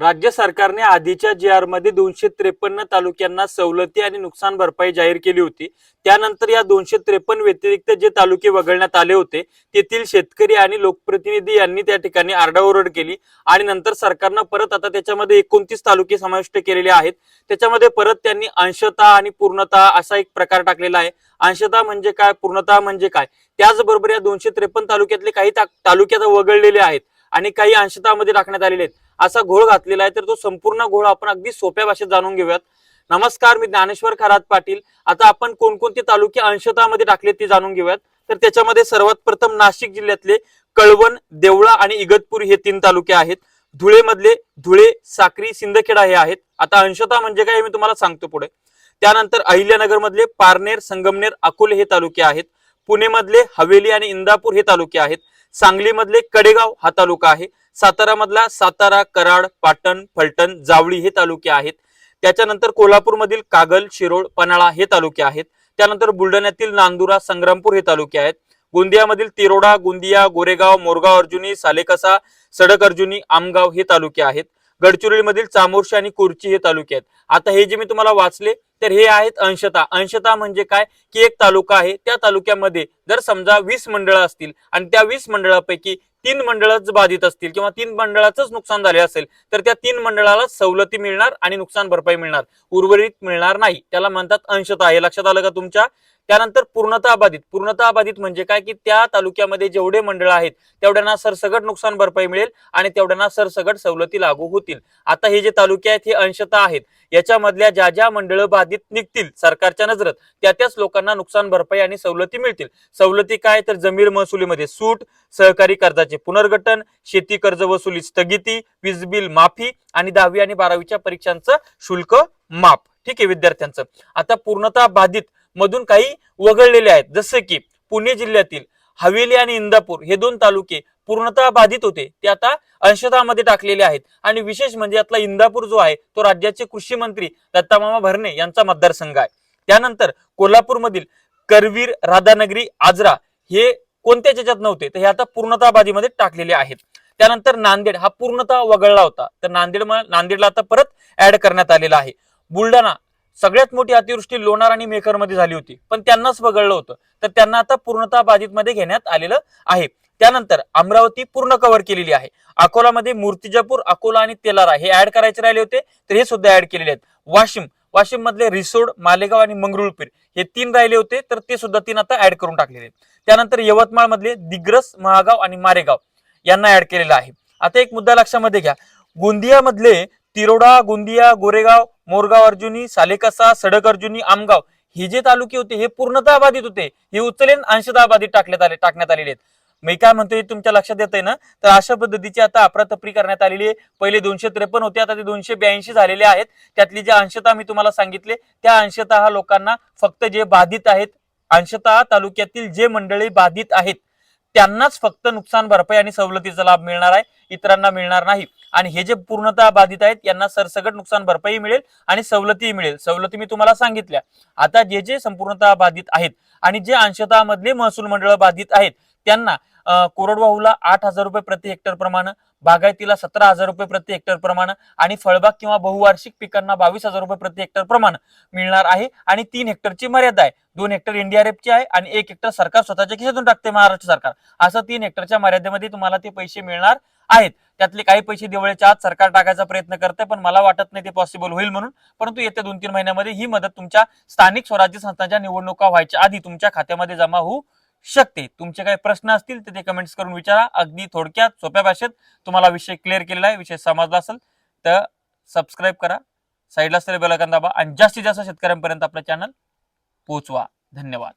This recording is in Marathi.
राज्य सरकारने आधीच्या जी आरमध्ये दोनशे त्रेपन्न तालुक्यांना सवलती आणि नुकसान भरपाई जाहीर केली होती. त्यानंतर या दोनशे त्रेपन्न व्यतिरिक्त जे तालुके वगळण्यात आले होते तेथील शेतकरी आणि लोकप्रतिनिधी यांनी त्या ठिकाणी आरडाओरड केली आणि नंतर सरकारनं परत आता त्याच्यामध्ये एकोणतीस तालुके समाविष्ट केलेले आहेत. त्याच्यामध्ये परत त्यांनी अंशतः आणि पूर्णतः असा एक प्रकार टाकलेला आहे. अंशतः म्हणजे काय पूर्णतः म्हणजे काय? त्याचबरोबर या दोनशे त्रेपन्न तालुक्यातले काही तालुक्यात वगळलेले आहेत. आणि काही अंशतामध्ये टाकण्यात आलेले आहेत. असा घोळ घातलेला आहे तर तो संपूर्ण घोळ आपण अगदी सोप्या भाषेत जाणून घेऊयात. नमस्कार मी ज्ञानेश्वर खरात पाटील. आता आपण कोणकोणते तालुके अंशतामध्ये टाकले ते जाणून घेऊयात. तर त्याच्यामध्ये सर्वात प्रथम नाशिक जिल्ह्यातले कळवण देवळा आणि इगतपुरी हे तीन तालुके आहेत. धुळेमधले धुळे साक्री सिंदखेडा हे आहेत. आता अंशता म्हणजे काय हे मी तुम्हाला सांगतो पुढे. त्यानंतर अहिल्यानगर मधले पारनेर संगमनेर अकोले हे तालुके आहेत. पुणे मधले हवेली आणि इंदापूर हे तालुके आहेत. सांगलीमधले कडेगाव हा तालुका आहे. सातारा मधला सातारा कराड पाटण फलटण जावळी हे तालुके आहेत. त्याच्यानंतर कोल्हापूरमधील कागल शिरोळ पन्हाळा हे तालुके आहेत. त्यानंतर बुलढाण्यातील नांदुरा संग्रामपूर हे तालुके आहेत. गोंदियामधील तिरोडा गोंदिया गोरेगाव मोरगाव अर्जुनी सालेकसा सडक अर्जुनी आमगाव हे तालुके आहेत. गडचिरोलीमधील चामोर्शी आणि कुर्ची हे तालुके आहेत. आता हे जे मी तुम्हाला वाचले तर हे आहेत अंशता. अंशता म्हणजे काय? की एक तालुका आहे. त्या तालुक्यामध्ये जर समजा वीस मंडळं असतील आणि त्या वीस मंडळापैकी तीन मंडळच बाधित असतील किंवा तीन मंडळाचंच नुकसान झाले असेल तर त्या तीन मंडळाला सवलती मिळणार आणि नुकसान भरपाई मिळणार. उर्वरित मिळणार नाही. त्याला म्हणतात अंशता. हे लक्षात आलं का तुमच्या? त्यानंतर पूर्णता बाधित. पूर्णता बाधित म्हणजे काय? की त्या तालुक्यामध्ये जेवढे मंडळ आहेत तेवढ्यांना सरसगट नुकसान भरपाई मिळेल आणि तेवढ्यांना सरसगट सवलती लागू होतील. आता हे जे तालुके आहेत हे अंशता आहेत. याच्यामधल्या ज्या ज्या मंडळ बाधित निघतील सरकारच्या नजरेत त्या त्याच लोकांना नुकसान भरपाई आणि सवलती मिळतील. सवलती काय? तर जमीन महसुलीमध्ये सूट सहकारी कर्जाचे पुनर्गठन शेती कर्ज वसुली स्थगिती वीज बिल माफी आणि दहावी आणि बारावीच्या परीक्षांचं शुल्क माफ. ठीक आहे विद्यार्थ्यांचं. आता पूर्णतः बाधित मधून काही वगळलेले आहेत. जसे की पुणे जिल्ह्यातील हवेली आणि इंदापूर हे दोन तालुके पूर्णतः बाधित होते. ते आता अंशतामध्ये टाकलेले आहेत. आणि विशेष म्हणजे यातला इंदापूर जो आहे तो राज्याचे कृषी मंत्री दत्तामामा भरणे यांचा मतदारसंघ आहे. त्यानंतर कोल्हापूरमधील करवीर राधानगरी आजरा हे कोणत्याच याच्यात नव्हते तर हे आता पूर्णतः बाधीमध्ये टाकलेले आहेत. त्यानंतर नांदेड हा पूर्णतः वगळला होता. तर नांदेड नांदेडला आता परत ऍड करण्यात आलेला आहे. बुलढाणा सगळ्यात मोठी अतिवृष्टी लोणार आणि मेकरमध्ये झाली होती पण त्यांनाच वगळलं होतं. तर त्यांना आता पूर्णतः बाधितमध्ये घेण्यात आलेलं आहे. त्यानंतर अमरावती पूर्ण कव्हर केलेली आहे. अकोलामध्ये मूर्तिजापूर अकोला आणि तेलारा हे ऍड करायचे राहिले होते तर हे सुद्धा ऍड केलेले आहेत. वाशिम वाशिम मधले रिसोड मालेगाव आणि मंगरुळपीर हे तीन राहिले होते तर ते सुद्धा तीन आता ऍड करून टाकलेले आहेत. त्यानंतर यवतमाळ मधले दिग्रस महागाव आणि मारेगाव यांना ऍड केलेलं आहे. आता एक मुद्दा लक्षामध्ये घ्या. गोंदिया मधले तिरोडा गोंदिया गोरेगाव मोरगाव अर्जुनी सालेकसा सडक अर्जुनी आमगाव हे जे तालुके होते हे पूर्णतः बाधित होते. हे उचलेन अंशतः बाधित टाकण्यात आले टाकण्यात आलेले आहेत. मी काय म्हणतोय तुमच्या लक्षात येत आहे ना? तर अशा पद्धतीची आता अफरातफरी करण्यात आलेली आहे. पहिले दोनशे त्रेपन्न होते आता ते दोनशे ब्याऐंशी झालेले आहेत. त्यातली जे अंशता मी तुम्हाला सांगितले त्या अंशतः लोकांना फक्त जे बाधित आहेत अंशतः तालुक्यातील जे मंडळी बाधित आहेत त्यांनाच फक्त नुकसान भरपाई आणि सवलतीचा लाभ मिळणार आहे इतरांना मिळणार नाही. आणि हे जे पूर्णतः बाधित आहेत यांना सरसकट नुकसान भरपाई मिळेल आणि सवलतीही मिळेल. सवलती मी तुम्हाला सांगितल्या. आता जे जे संपूर्णतः बाधित आहेत आणि जे अंशतः मधले महसूल मंडळ बाधित आहेत त्यांना कोरडवाहूला आठ हजार रुपये प्रति हेक्टर प्रमाणे बागायतीला सतरा हजार रुपये प्रति हेक्टर प्रमाणे आणि फळबाग किंवा बहुवार्षिक पिकांना बावीस हजार रुपये प्रति हेक्टर प्रमाणे मिळणार आहे आणि तीन हेक्टरची मर्यादा आहे. दोन हेक्टर एनडीआरएफची आहे आणि एक हेक्टर सरकार स्वतःच्या खिशातून टाकते महाराष्ट्र सरकार. असं तीन हेक्टरच्या मर्यादेमध्ये तुम्हाला ते पैसे मिळणार आहेत. त्यातले काही पैसे दिवाळीच्या आत सरकार टाकायचा प्रयत्न करते पण मला वाटत नाही ते पॉसिबल होईल म्हणून. परंतु येत्या दोन तीन महिन्यामध्ये ही मदत तुमच्या स्थानिक स्वराज्य संस्थांच्या निवडणुका व्हायच्या आधी तुमच्या खात्यामध्ये जमा होऊ शकते. तुमचे काही प्रश्न असतील तर ते कमेंट्स करून विचारा. अगदी थोडक्यात सोप्या भाषेत तुम्हाला विषय क्लिअर केलेला आहे विषय समजला असेल तर सबस्क्राईब करा. साईडला असलेले बेलायकन दाबा आणि जास्तीत जास्त शेतकऱ्यांपर्यंत आपलं चॅनल पोहोचवा. धन्यवाद.